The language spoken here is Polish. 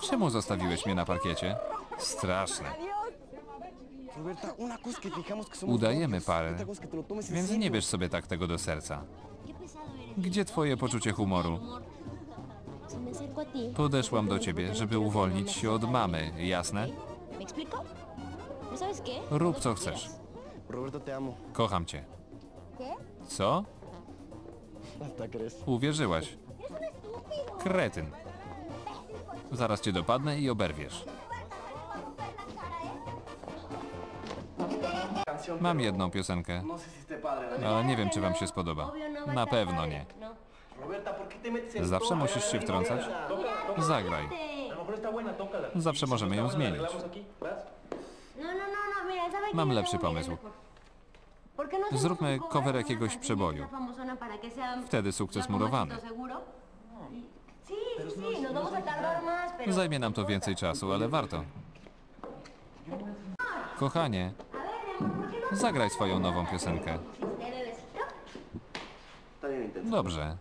Czemu zostawiłeś mnie na parkiecie? Straszne. Udajemy parę, więc nie bierz sobie tak tego do serca. Gdzie twoje poczucie humoru? Podeszłam do ciebie, żeby uwolnić się od mamy, jasne? Rób co chcesz. Kocham cię. Co? Uwierzyłaś. Kretyn. Zaraz cię dopadnę i oberwiesz. Mam jedną piosenkę, ale nie wiem, czy wam się spodoba. Na pewno nie. No. Roberta, ¿por qué te metes en Zawsze musisz się wtrącać? Zagraj. Zawsze możemy ją zmienić. Mam lepszy pomysł. mejor. ¿Por qué no hacemos Zróbmy cover jakiegoś przeboju. Wtedy sukces murowany. Zajmie nam to więcej czasu, ale warto. Kochanie, zagraj swoją nową piosenkę. Dobrze.